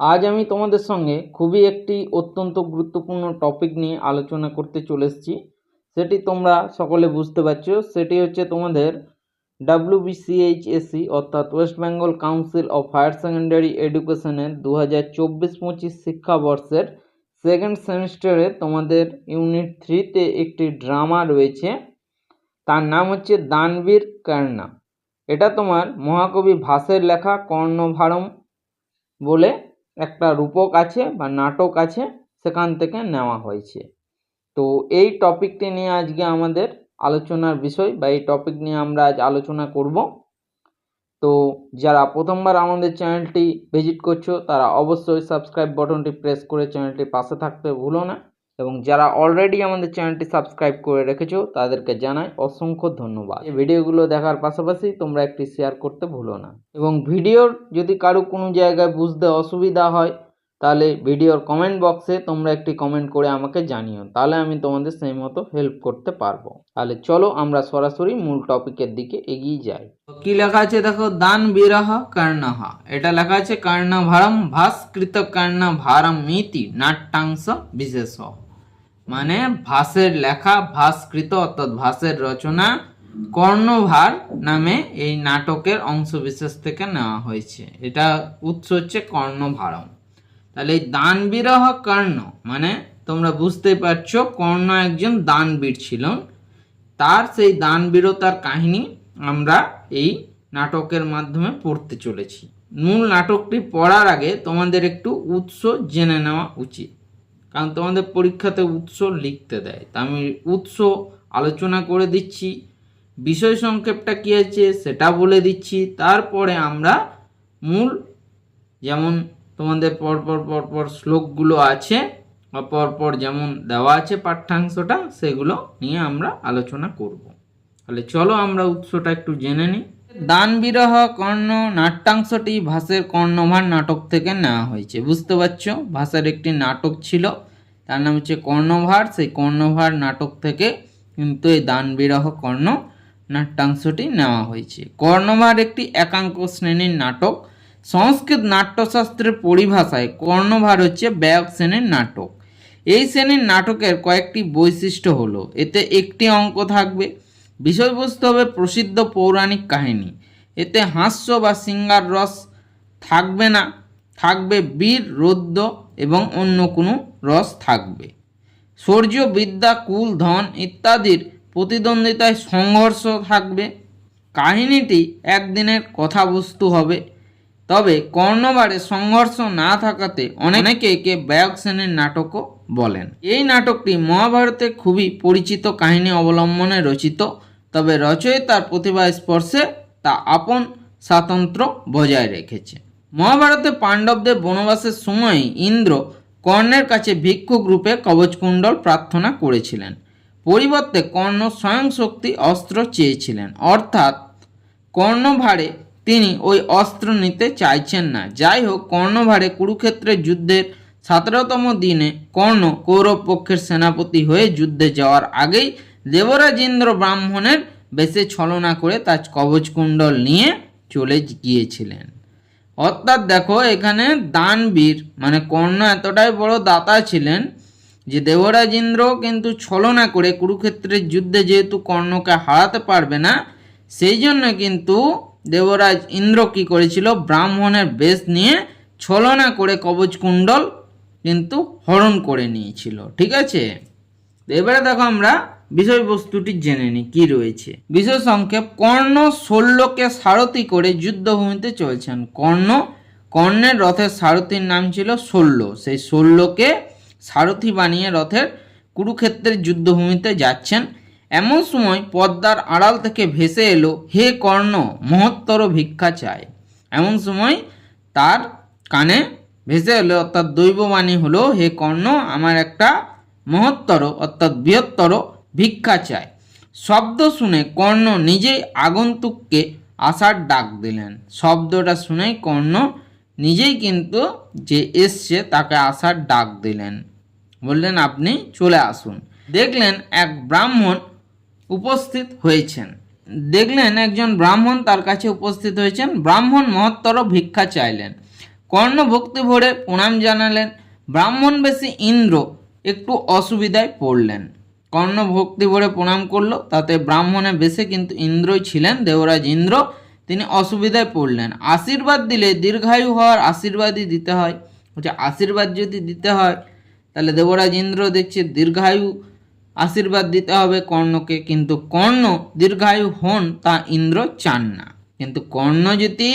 আজ আমি তোমাদের সঙ্গে খুবই একটি অত্যন্ত গুরুত্বপূর্ণ টপিক নিয়ে আলোচনা করতে চলে এসেছি। সেটি তোমরা সকলে বুঝতে পারছ। সেটি হচ্ছে তোমাদের ডাব্লিউবিসিএইচএসসি অর্থাৎ West Bengal Council of Higher Secondary এডুকেশনের দু হাজার চব্বিশ পঁচিশ শিক্ষাবর্ষের সেকেন্ড সেমিস্টারে তোমাদের ইউনিট থ্রিতে একটি ড্রামা রয়েছে। তার নাম হচ্ছে দানবীর কর্ণা। এটা তোমার মহাকবি ভাসের লেখা কর্ণভারম বলে একটা রূপক আছে বা নাটক আছে, সেখান থেকে নেওয়া হয়েছে। তো এই টপিকটি নিয়ে আজকে আমাদের আলোচনার বিষয় বা এই টপিক নিয়ে আমরা আজ আলোচনা করব। তো যারা প্রথমবার আমাদের চ্যানেলটি ভিজিট করছ, তারা অবশ্যই সাবস্ক্রাইব বাটনটি প্রেস করে চ্যানেলটি পাশে থাকতে ভুলো না। এবং যারা অলরেডি আমাদের চ্যানেলটি সাবস্ক্রাইব করে রেখেছো, তাদেরকে জানাই অসংখ্য ধন্যবাদ। এই ভিডিওগুলো দেখার পাশাপাশি তোমরা একটি শেয়ার করতে ভুলো না। এবং ভিডিওর যদি কারও কোনো জায়গায় বুঝতে অসুবিধা হয়, তাহলে ভিডিওর কমেন্ট বক্সে তোমরা একটি কমেন্ট করে আমাকে জানিও। তাহলে আমি তোমাদের সেই মতো হেল্প করতে পারব। তাহলে চলো আমরা সরাসরি মূল টপিকের দিকে এগিয়ে যাই। কি লেখা আছে দেখো? দান বিরহ কর্ণহ। এটা লেখা আছে কর্ণভারম ভাস্কৃত কর্ণ ভারম মিতি নাট্যাংশ বিশেষ। মানে ভাসের লেখা, ভাস্কৃত অর্থাৎ ভাসের রচনা, কর্ণভার নামে এই নাটকের অংশ বিশেষ থেকে নেওয়া হয়েছে। এটা উৎস হচ্ছে কর্ণভারম। তাহলে এই দানবীরহ কর্ণ মানে তোমরা বুঝতেই পারছ, কর্ণ একজন দানবীর ছিল। তার সেই দানবীরতার কাহিনী আমরা এই নাটকের মাধ্যমে পড়তে চলেছি। মূল নাটকটি পড়ার আগে তোমাদের একটু উৎস জেনে নেওয়া উচিত। কারণ তোমাদের পরীক্ষাতে উৎস লিখতে দেয়। তা আমি উৎস আলোচনা করে দিচ্ছি। বিষয় সংক্ষেপটা কী আছে সেটা বলে দিচ্ছি। তারপরে আমরা মূল যেমন তোমাদের পরপর পরপর শ্লোকগুলো আছে বা পরপর যেমন দেওয়া আছে পাঠ্যাংশটা, সেগুলো নিয়ে আমরা আলোচনা করব। তাহলে চলো আমরা উৎসটা একটু জেনে নিই। দান বিরহ কর্ণ নাট্যাংশটি ভাসের কর্ণভার নাটক থেকে নেওয়া হয়েছে। বুঝতে পারছ? ভাষার একটি নাটক ছিল। তার নাম হচ্ছে কর্ণভার। সেই কর্ণভার নাটক থেকে কিন্তু এই দান বিরহ কর্ণ নাট্যাংশটি নেওয়া হয়েছে। কর্ণভার একটি একাঙ্ক শ্রেণির নাটক। সংস্কৃত নাট্যশাস্ত্রের পরিভাষায় কর্ণভার হচ্ছে ব্যয়ক শ্রেণির নাটক। এই শ্রেণির নাটকের কয়েকটি বৈশিষ্ট্য হলো, এতে একটি অঙ্ক থাকবে, বিষয়বস্তু হবে প্রসিদ্ধ পৌরাণিক কাহিনী, এতে হাস্য বা সিঙ্গার রস থাকবে না থাকবে বীর, রৌদ্র এবং অন্য কোনো রস থাকবে। শৌর্য বিদ্যা, কুল, ধন ইত্যাদির প্রতিদ্বন্দ্বিতায় সংঘর্ষ থাকবে। কাহিনীটি একদিনের কথাবস্তু হবে। তবে কর্ণবারে সংঘর্ষ না থাকাতে অনেকে একে ব্যয়ক শ্রেণির নাটকও বলেন। এই নাটকটি মহাভারতে খুবই পরিচিত কাহিনী অবলম্বনে রচিত, তবে রচয়িতার প্রতিভা স্পর্শে তা আপন স্বাতন্ত্র্য বজায় রেখেছে। মহাভারতে পাণ্ডবদের বনবাসের সময় ইন্দ্র কর্ণের কাছে ভিক্ষুক রূপে কবচকুণ্ডল প্রার্থনা করেছিলেন। পরিবর্তে কর্ণ স্বয়ং শক্তি অস্ত্র চেয়েছিলেন। অর্থাৎ কর্ণভারে তিনি ওই অস্ত্র নিতে চাইছেন না। যাই হোক কর্ণভারে কুরুক্ষেত্রের যুদ্ধের সতেরোতম দিনে কর্ণ কৌরব পক্ষের সেনাপতি হয়ে যুদ্ধে যাওয়ার আগেই দেবরাজ ইন্দ্র ব্রাহ্মণের বেশে ছলনা করে তার কবচকুণ্ডল নিয়ে চলে গিয়েছিলেন। অর্থাৎ দেখো এখানে দানবীর মানে কর্ণ এতটাই বড় দাতা ছিলেন যে দেবরাজ ইন্দ্র কিন্তু ছলনা করে কুরুক্ষেত্রের যুদ্ধে যেহেতু কর্ণকে হারাতে পারবে না, সেই জন্য কিন্তু দেবরাজ ইন্দ্র কি করেছিল? ব্রাহ্মণের বেশ নিয়ে ছলনা করে কবচকুণ্ডল কিন্তু হরণ করে নিয়েছিল। ঠিক আছে? এবারে দেখো আমরা বিষয়বস্তুটি জেনে নিই কি রয়েছে? বিষয় সংক্ষেপ কর্ণ শল্যকে সারথি করে যুদ্ধভূমিতে চলছেন। কর্ণ, কর্ণের রথের সারথির নাম ছিল শল্য সেই শল্যকে সারথি বানিয়ে রথের কুরুক্ষেত্রের যুদ্ধভূমিতে যাচ্ছেন। এমন সময় পদ্মার আড়াল থেকে ভেসে এলো, হে কর্ণ, মহত্তর ভিক্ষা চায় এমন সময় তার কানে ভেসে এলো, অর্থাৎ দৈববাণী হলো, হে কর্ণ, আমার একটা মহত্তর, অর্থাৎ বৃহত্তর ভিক্ষা চায়। শব্দ শুনে কর্ণ নিজেই আগন্তুককে আসার ডাক দিলেন। শব্দটা শুনেই কর্ণ নিজেই কিন্তু যে এসছে তাকে আসার ডাক দিলেন। বললেন, আপনি চলে আসুন। দেখলেন এক ব্রাহ্মণ উপস্থিত হয়েছেন। দেখলেন একজন ব্রাহ্মণ তার কাছে উপস্থিত হয়েছেন। ব্রাহ্মণ মহত্তর ভিক্ষা চাইলেন। কর্ণ ভক্তি ভরে প্রণাম জানালেন। ব্রাহ্মণ বেশি ইন্দ্র, একটু অসুবিধায় পড়লেন। কর্ণ ভক্তি ভরে প্রণাম করল। তাতে ব্রাহ্মণে বেশে কিন্তু ইন্দ্রই ছিলেন, দেবরাজ ইন্দ্র। তিনি অসুবিধায় পড়লেন। আশীর্বাদ দিলে দীর্ঘায়ু হওয়ার আশীর্বাদই দিতে হয়। বলছে, আশীর্বাদ যদি দিতে হয়, তাহলে দেবরাজ ইন্দ্র দেখছে দীর্ঘায়ু আশীর্বাদ দিতে হবে। কর্ণকে কিন্তু কর্ণ দীর্ঘায়ু হন তা ইন্দ্র চান না। কিন্তু কর্ণ যদি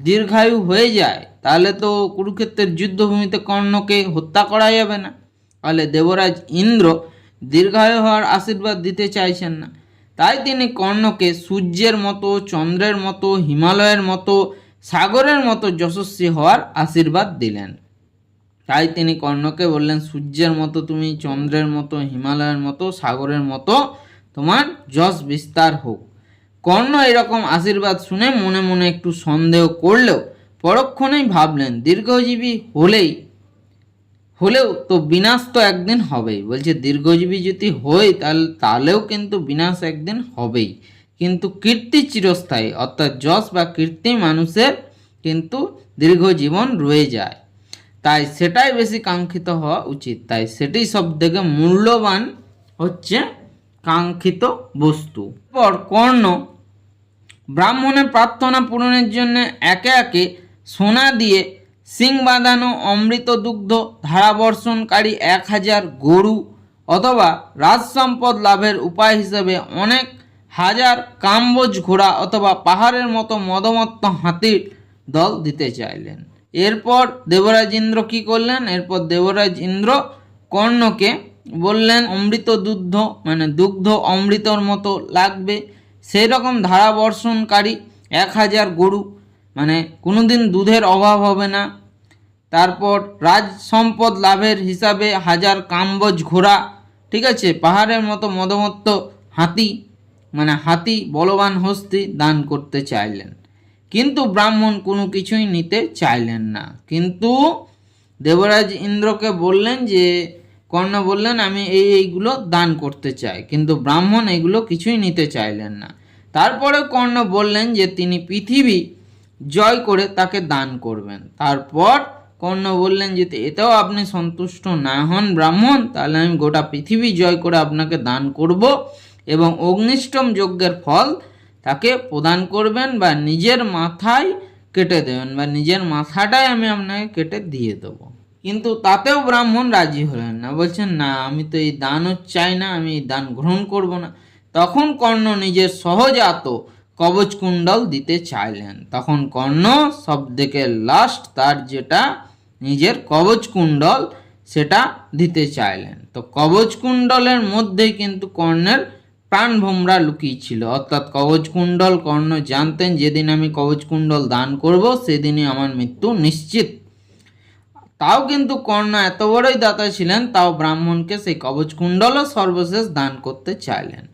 দীর্ঘায়ু হয়ে যায়, তাহলে তো কুরুক্ষেত্রের যুদ্ধভূমিতে কর্ণকে হত্যা করা যাবে না। তাহলে দেবরাজ ইন্দ্র দীর্ঘায়ু হওয়ার আশীর্বাদ দিতে চাইছেন না। তাই তিনি কর্ণকে সূর্যের মতো, চন্দ্রের মতো, হিমালয়ের মতো, সাগরের মতো যশস্বী হওয়ার আশীর্বাদ দিলেন। তাই তিনি কর্ণকে বললেন, সূর্যের মতো তুমি, চন্দ্রের মতো, হিমালয়ের মতো, সাগরের মতো, তোমার যশ বিস্তার হোক। কর্ণ এরকম আশীর্বাদ শুনে মনে মনে একটু সন্দেহ করলেও পরক্ষণেই ভাবলেন, দীর্ঘজীবী হলেই হলেও তো বিনাশ তো একদিন হবেই। বলছে, দীর্ঘজীবী যদি হই, তাহলে, তাহলেও কিন্তু বিনাশ একদিন হবেই। কিন্তু কীর্তি চিরস্থায়ী, অর্থাৎ যশ বা কীর্তি মানুষের কিন্তু দীর্ঘ জীবন রয়ে যায়। তাই সেটাই বেশি কাঙ্ক্ষিত হওয়া উচিত। তাই সেটি সব থেকে মূল্যবান হচ্ছে কাঙ্ক্ষিত বস্তু। পর কর্ণ, ব্রাহ্মণের প্রার্থনা পূরণের জন্য একে একে সোনা দিয়ে সিং বাঁধানো অমৃত দুগ্ধ ধারাবর্ষণকারী এক হাজার গরু অথবা রাজ সম্পদ লাভের উপায় হিসেবে অনেক হাজার কাম্বোজ ঘোড়া অথবা পাহাড়ের মতো মদমত্ত হাতির দল দিতে চাইলেন। এরপর দেবরাজ ইন্দ্র কি করলেন? এরপর দেবরাজ ইন্দ্র কর্ণকে বললেন অমৃত দুগ্ধ মানে দুগ্ধ অমৃতর মতো লাগবে। সেই রকম ধারাবর্ষণকারী এক হাজার গরু মানে কোনোদিন দুধের অভাব হবে না। তারপর রাজ সম্পদ লাভের হিসাবে হাজার কাম্বজ ঘোড়া, ঠিক আছে, পাহাড়ের মতো মদমত্ত হাতি মানে হাতি বলবান হস্তি দান করতে চাইলেন। কিন্তু ব্রাহ্মণ কোনো কিছুই নিতে চাইলেন না। কিন্তু দেবরাজ ইন্দ্রকে বললেন যে, কর্ণ বললেন, আমি এই এইগুলো দান করতে চাই। কিন্তু ব্রাহ্মণ এগুলো কিছুই নিতে চাইলেন না। তারপরে কর্ণ বললেন যে, তিনি পৃথিবী জয় করে তাকে দান করবেন। তারপর কর্ণ বললেন যে, এতেও আপনি সন্তুষ্ট না হন ব্রাহ্মণ, তাহলে আমি গোটা পৃথিবী জয় করে আপনাকে দান করব এবং অগ্নিষ্টম যজ্ঞের ফল তাকে প্রদান করবেন বা নিজের মাথায় কেটে দেবেন বা নিজের মাথাটাই আমি আপনাকে কেটে দিয়ে দেবো। কিন্তু তাতেও ব্রাহ্মণ রাজি হলেন না। বলছেন, না, আমি তো এই দানও চাই না, আমি এই দান গ্রহণ করব না। তখন কর্ণ নিজের সহজাত কবচ কুণ্ডল দিতে চাইলেন। তখন কর্ণ সব থেকে লাস্ট তার যেটা নিজের কবচ কুণ্ডল সেটা দিতে চাইলেন। তো কবচ কুণ্ডলের মধ্যেই কিন্তু কর্ণের প্রাণভোমরা লুকিয়ে ছিল অর্থাৎ কবচ কুণ্ডল, কর্ণ জানতেন, যেদিন আমি কবচ কুণ্ডল দান করব, সেদিনই আমার মৃত্যু নিশ্চিত। তাও কিন্তু কর্ণ এত বড়ই দাতা ছিলেন, তাও ব্রাহ্মণকে সেই কবচ কুণ্ডলও সর্বশেষ দান করতে চাইলেন।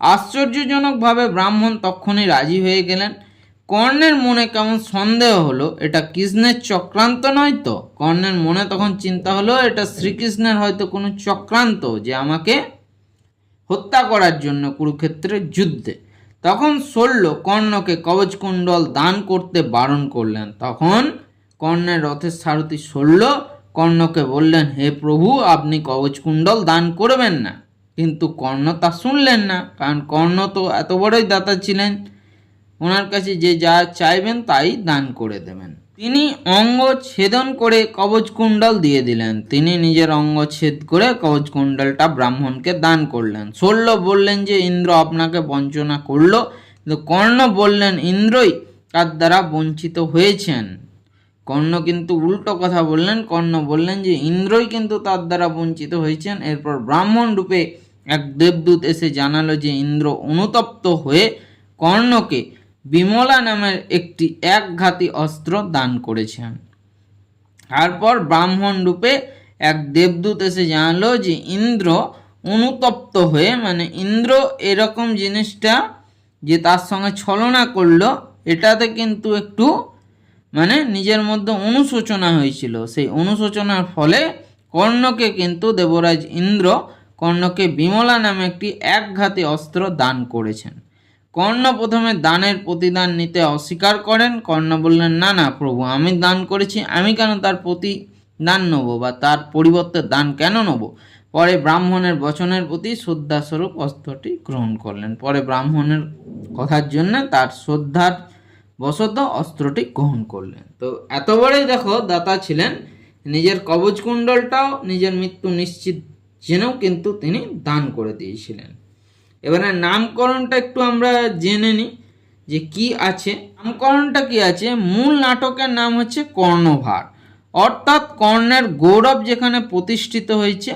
আশ্চর্যজনকভাবে ব্রাহ্মণ তখনই রাজি হয়ে গেলেন। কর্ণের মনে কেমন সন্দেহ হলো, এটা কৃষ্ণের চক্রান্ত নয় তো? কর্ণের মনে তখন চিন্তা হলো, এটা শ্রীকৃষ্ণের হয়তো কোনো চক্রান্ত যে আমাকে হত্যা করার জন্য কুরুক্ষেত্রের যুদ্ধে। তখন শল্য কর্ণকে কবচকুণ্ডল দান করতে বারণ করলেন। তখন কর্ণের রথের সারথি শল্য কর্ণকে বললেন, হে প্রভু, আপনি কবচকুণ্ডল দান করবেন না। কিন্তু কর্ণ তা শুনলেন না, কারণ কর্ণ তো এত বড়ই দাতা ছিলেন। ওনার কাছে যে যা চাইবেন তাই দান করে দেবেন। তিনি অঙ্গ ছেদন করে কবচ কুণ্ডল দিয়ে দিলেন। তিনি নিজের অঙ্গ ছেদ করে কবচ কুণ্ডলটা ব্রাহ্মণকে দান করলেন। শল্য বললেন যে, ইন্দ্র আপনাকে বঞ্চনা করল। কিন্তু কর্ণ বললেন, ইন্দ্রই তার দ্বারা বঞ্চিত হয়েছেন। কর্ণ কিন্তু উল্টো কথা বললেন। কর্ণ বললেন যে, ইন্দ্রই কিন্তু তার দ্বারা বঞ্চিত হয়েছেন। এরপর ব্রাহ্মণ রূপে এক দেবদূত এসে জানালো যে ইন্দ্র অনুতপ্ত হয়ে কর্ণকে বিমলা নামের একটি একঘাতী অস্ত্র দান করেছেন। তারপর ব্রাহ্মণ রূপে এক দেবদূত এসে জানালো যে ইন্দ্র অনুতপ্ত হয়ে মানে ইন্দ্র এরকম জিনিসটা যে তার সঙ্গে ছলনা করল, এটাতে কিন্তু একটু মানে নিজের মধ্যে অনুশোচনা হয়েছিল। সেই অনুশোচনার ফলে কর্ণকে কিন্তু দেবরাজ ইন্দ্র কর্ণকে বিমলা নামে একটি একঘাতী অস্ত্র দান করেছেন। কর্ণ প্রথমে দানের প্রতিদান নিতে অস্বীকার করেন। কর্ণ বললেন, না না, প্রভু, আমি দান করেছি, আমি কেন তার প্রতিদান নেব বা তার পরিবর্তে দান কেন নেব? পরে ব্রাহ্মণের বচনের প্রতি শ্রদ্ধাস্বরূপ অস্ত্রটি গ্রহণ করলেন। পরে ব্রাহ্মণের কথার জন্য তার শ্রদ্ধার বশত অস্ত্রটি গ্রহণ করলেন। তো এত বড়ই দেখো দাতা ছিলেন, নিজের কবচ কুণ্ডলটাও নিজের মৃত্যু নিশ্চিত জেনেও কিন্তু তিনি দান করে দিয়েছিলেন। এবারে নামকরণটা একটু আমরা জেনে নিই যে কি আছে। নামকরণটা কি আছে? মূল নাটকের নাম হচ্ছে কর্ণভার। অর্থাৎ কর্ণের গৌরব যেখানে প্রতিষ্ঠিত হয়েছে,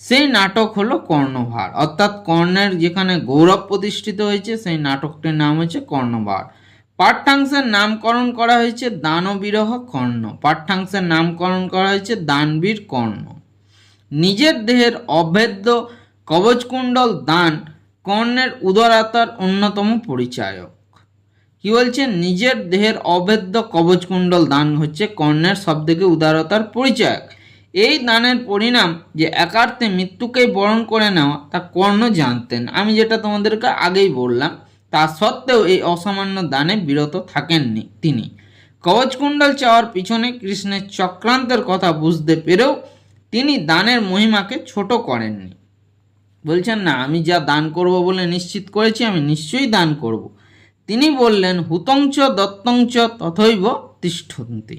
সেই নাটক হলো কর্ণভার। অর্থাৎ কর্ণের যেখানে গৌরব প্রতিষ্ঠিত হয়েছে, সেই নাটকটির নাম হচ্ছে কর্ণভার। পাঠ্যাংশের নামকরণ করা হয়েছে দানবিরহ কর্ণ। পাঠ্যাংশের নামকরণ করা হয়েছে দানবীর কর্ণ। নিজের দেহের অভেদ্য কবচকুণ্ডল দান কর্ণের উদারতার অন্যতম পরিচায়ক। কি বলছে নিজের দেহের অভেদ্য কবচকুণ্ডল দান হচ্ছে কর্ণের সবথেকে উদারতার পরিচায়ক। এই দানের পরিণাম যে একার্থে মৃত্যুকেই বরণ করে নেওয়া, তা কর্ণ জানতেন। আমি যেটা তোমাদেরকে আগেই বললাম, তা সত্ত্বেও এই অসামান্য দানে বিরত থাকেননি তিনি। কবচকুণ্ডল চাওয়ার পিছনে কৃষ্ণের চক্রান্তের কথা বুঝতে পেরেও তিনি দানের মহিমাকে ছোট করেননি। বলছেন, না, আমি যা দান করব বলে নিশ্চিত করেছি, আমি নিশ্চয়ই দান করব। তিনি বললেন, হুতংচ দত্তংচ তথৈব তিষ্ঠন্তি।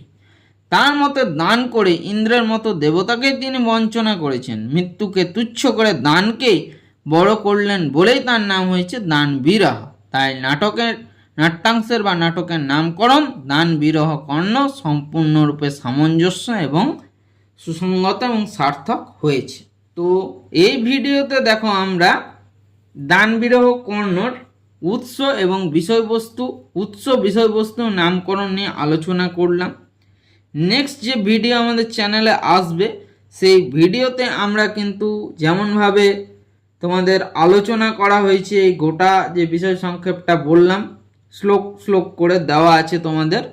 তার মতে দান করে ইন্দ্রের মতো দেবতাকে তিনি বঞ্চনা করেছেন। মৃত্যুকে তুচ্ছ করে দানকেই বড় করলেন বলেই তার নাম হয়েছে দান বিরহ। তাই নাটকের, নাট্যাংশের বা নাটকের নামকরণ দান বিরহ কর্ণ সম্পূর্ণরূপে সামঞ্জস্য এবং সুসংগত এবং সার্থক হয়েছে। তো এই ভিডিওতে দেখো আমরা দান বিরহ কর্ণর উৎস এবং বিষয়বস্তু, উৎস, বিষয়বস্তু নামকরণ নিয়ে আলোচনা করলাম। নেক্সট যে ভিডিও আমাদের চ্যানেলে আসবে, সেই ভিডিওতে আমরা কিন্তু যেমনভাবে তোমাদের আলোচনা করা হয়েছে, এই গোটা যে বিষয় সংক্ষেপটা বললাম, শ্লোক শ্লোক করে দেওয়া আছে তোমাদের।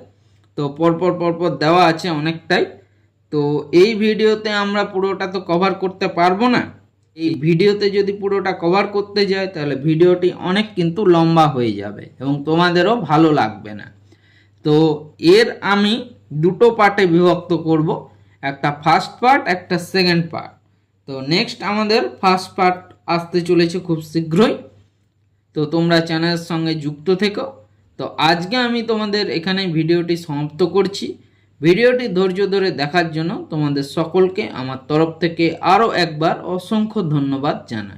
তো পরপর পরপর দেওয়া আছে অনেকটাই। তো এই ভিডিওতে আমরা পুরোটা তো কভার করতে পারব না। এই ভিডিওতে যদি পুরোটা কভার করতে যাই তাহলে ভিডিওটি অনেক কিন্তু লম্বা হয়ে যাবে এবং তোমাদেরও ভালো লাগবে না। তো এর আমি দুটো পার্টে বিভক্ত করব, একটা ফার্স্ট পার্ট একটা সেকেন্ড পার্ট তো নেক্সট আমাদের ফার্স্ট পার্ট আসতে চলেছে খুব শীঘ্রই। তো তোমরা চ্যানেলের সঙ্গে যুক্ত থেকো। তো আজকে আমি তোমাদের এখানে ভিডিওটি সমাপ্ত করছি। ভিডিওটি ধৈর্য ধরে দেখার জন্য তোমাদের সকলকে আমার তরফ থেকে আরও একবার অসংখ্য ধন্যবাদ জানাই।